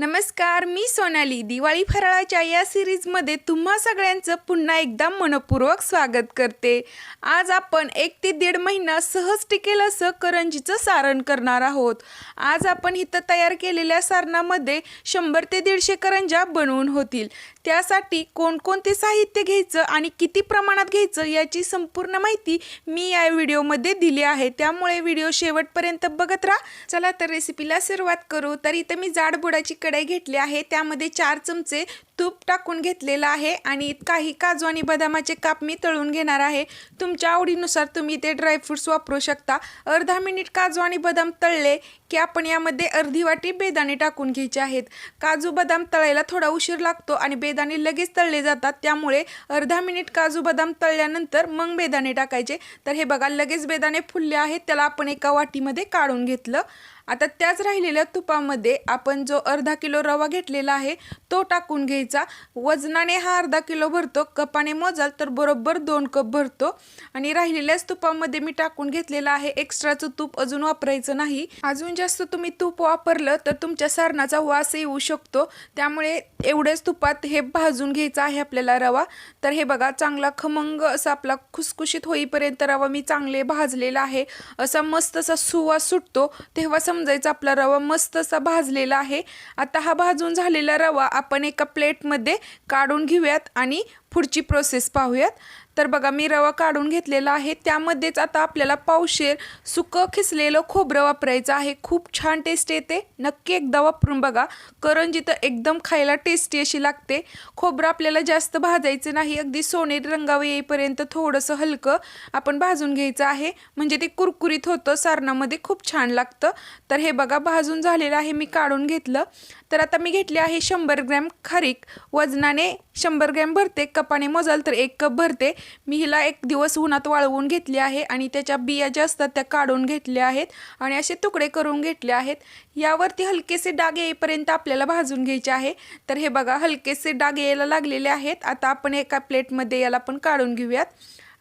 नमस्कार मी सोनाली. दिवाळी फराळाच्या या सिरीजमध्ये तुम्हा सगळ्यांचं पुन्हा एकदा मनपूर्वक स्वागत करते. आज आपण एक ते दीड महिना सहज टिकेल असं करंजीचं सारण करणार आहोत. आज आपण इथं तयार केलेल्या सारणामध्ये शंभर ते दीडशे करंज्या बनवून होतील. त्यासाठी कोणकोणते साहित्य घ्यायचं आणि किती प्रमाणात घ्यायचं याची संपूर्ण माहिती मी या व्हिडिओमध्ये दिली आहे. त्यामुळे व्हिडिओ शेवटपर्यंत बघत राहा. चला तर रेसिपीला सुरुवात करू. तर इथं मी जाड बुडाची कढई घेतली आहे. त्यामध्ये चार चमचे तूप टाकून घेतलेलं आहे आणि काही काजू आणि बदामाचे काप मी तळून घेणार आहे. तुमच्या आवडीनुसार तुम्ही ते ड्रायफ्रूट्स वापरू शकता. अर्धा मिनिट काजू आणि बदाम तळले की आपण यामध्ये अर्धी वाटी बेदाणे टाकून घ्यायचे आहेत. काजू बदाम तळायला थोडा उशीर लागतो आणि बेदाणे लगेच तळले जातात. त्यामुळे अर्धा मिनिट काजू बदाम तळल्यानंतर मग बेदाणे टाकायचे. तर हे बघा लगेच बेदाणे फुलले आहेत. त्याला आपण एका वाटीमध्ये काढून घेतलं. आता त्याच राहिलेल्या तुपामध्ये आपण जो अर्धा किलो रवा घेतलेला आहे तो टाकून घ्यायचा. वजनाने हा अर्धा किलो भरतो कपाने मोजाल तर बरोबर दोन कप भरतो. आणि राहिलेल्याच तुपामध्ये मी टाकून घेतलेलं आहे एक्स्ट्राचं तूप अजून वापरायचं नाही. अजून जास्त तुम्ही तूप वापरलं तर तुमच्या सारणाचा वास येऊ शकतो. त्यामुळे एवढ्याच तुपात हे भाजून घ्यायचं आहे आपल्याला रवा. तर हे बघा चांगला खमंग असा आपला खुसखुशीत होईपर्यंत रवा मी चांगले भाजलेला आहे. असा मस्त असा सुवास सुटतो तेव्हा समजायचं आपला रवा मस्त असा भाजलेला आहे. आता हा भाजून झालेला रवा आपण एका प्लेटमध्ये काढून घेऊयात आणि पुढची प्रोसेस पाहूयात. तर बघा मी रवा काढून घेतलेला आहे. त्यामध्येच आता आपल्याला पावशेर सुकं खिसलेलं खोबरं वापरायचं आहे. खूप छान टेस्ट येते. नक्की एकदा वापरून बघा. करंजी तर एकदम खायला टेस्टी अशी लागते. खोबरं आपल्याला जास्त भाजायचं नाही. अगदी सोनेरी रंगावर येईपर्यंत थोडंसं हलकं आपण भाजून घ्यायचं आहे. म्हणजे ते कुरकुरीत होतं. सारणामध्ये खूप छान लागतं. तर हे बघा भाजून झालेलं आहे. मी काढून घेतलं. तर आता मी घेतले आहे शंभर ग्रॅम खारीक. वजनाने शंभर ग्रॅम भरते. कपाने मोजाल तर एक कप भरते. मी हिला एक दिवस उन्हात वाळवून घेतले आहे आणि त्याच्या बिया ज्या असतात त्या काढून घेतल्या आहेत आणि असे तुकडे करून घेतले आहेत. यावरती हलकेसे डाग येईपर्यंत आपल्याला भाजून घ्यायचे आहे. तर हे बघा हलकेसे डाग यायला लागलेले आहेत. आता आपण एका प्लेटमध्ये याला पण काढून घेऊयात.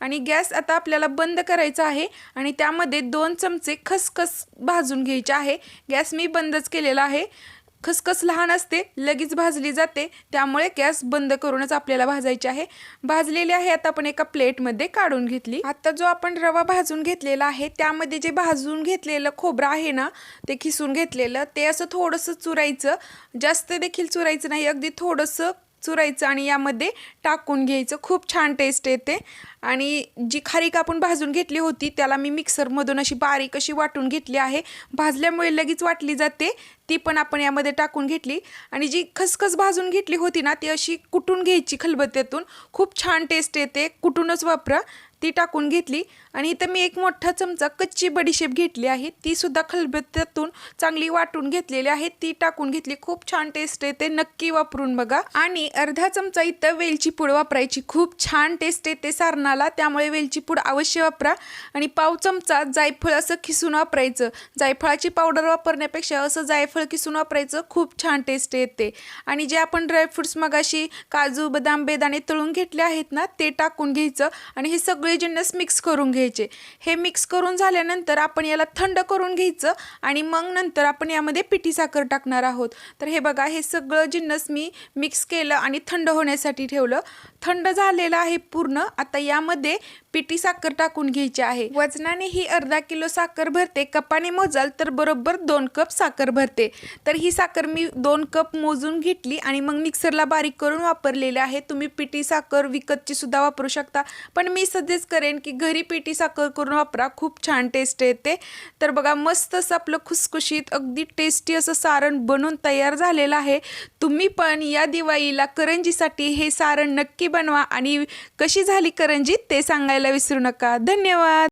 आणि गॅस आता आपल्याला बंद करायचा आहे आणि त्यामध्ये दोन चमचे खसखस भाजून घ्यायचे आहे. गॅस मी बंदच केलेला आहे. खसखस लहान असते लगेच भाजली जाते. त्यामुळे गॅस बंद करूनच आपल्याला भाजायची आहे. भाजलेली आहे आता आपण एका प्लेटमध्ये काढून घेतली. आता जो आपण रवा भाजून घेतलेला आहे त्यामध्ये जे भाजून घेतलेलं खोबरं आहे ना ते खिसून घेतलेलं ते असं थोडंसं चुरायचं. जास्त देखील चुरायचं नाही अगदी थोडंसं चुरायचं आणि यामध्ये टाकून घ्यायचं. खूप छान टेस्ट येते. आणि जी खारीक आपण भाजून घेतली होती त्याला मी मिक्सरमधून अशी बारीक अशी वाटून घेतली आहे. भाजल्यामुळे लगेच वाटली जाते. ती पण आपण यामध्ये टाकून घेतली. आणि जी खसखस भाजून घेतली होती ना ती अशी कुटून घ्यायची खलबत्त्यातून. खूप छान टेस्ट येते. कुटूनच वापरा. ती टाकून घेतली आणि इथं मी एक मोठा चमचा कच्ची बडीशेप घेतली आहे. ती सुद्धा खलबत्त्यातून चांगली वाटून घेतलेली आहे. ती टाकून घेतली. खूप छान टेस्ट येते. नक्की वापरून बघा. आणि अर्धा चमचा इथं वेलची पूड वापरायची. खूप छान टेस्ट येते सारणाला. त्यामुळे वेलची पूड अवश्य वापरा. आणि पाव चमचा जायफळ असं खिसून वापरायचं. जायफळाची पावडर वापरण्यापेक्षा असं जायफळ किसून वापरायचं. खूप छान टेस्ट येते. आणि जे आपण ड्रायफ्रुट्स मगाशी काजू बदाम बेदाणे तळून घेतले आहेत ना ते टाकून घ्यायचं. आणि हे सगळं जिन्नस मिक्स करून घ्यायचे. हे मिक्स करून झाल्यानंतर आपण याला थंड करून घ्यायचं आणि मग नंतर आपण यामध्ये पिठी साखर टाकणार आहोत. तर हे बघा हे सगळं जिन्नस मी मिक्स केलं आणि थंड होण्यासाठी ठेवलं. थंड झालेलं आहे पूर्ण. आता यामध्ये पिठी साखर टाकून घ्यायची आहे. वजनाने ही अर्धा किलो साखर भरते. कपाने मोजाल तर बरोबर दोन कप साखर भरते. तर ही साखर मी दोन कप मोजून घेतली आणि मग मिक्सरला बारीक करून वापरलेली आहे. तुम्ही पिठी साखर विकतची सुद्धा वापरू शकता. पण मी सध्या सजेस्ट करेन की घरी पिठी साखर करून वापरा. खूप छान टेस्ट येते. तर बघा मस्त असं आपलं खुसखुशीत अगदी टेस्टी असं सारण बनून तयार झालेलं आहे. तुम्ही पण या दिवाळीला करंजीसाठी हे सारण नक्की बनवा आणि कशी झाली करंजी ते सांगायला विसरू नका. धन्यवाद!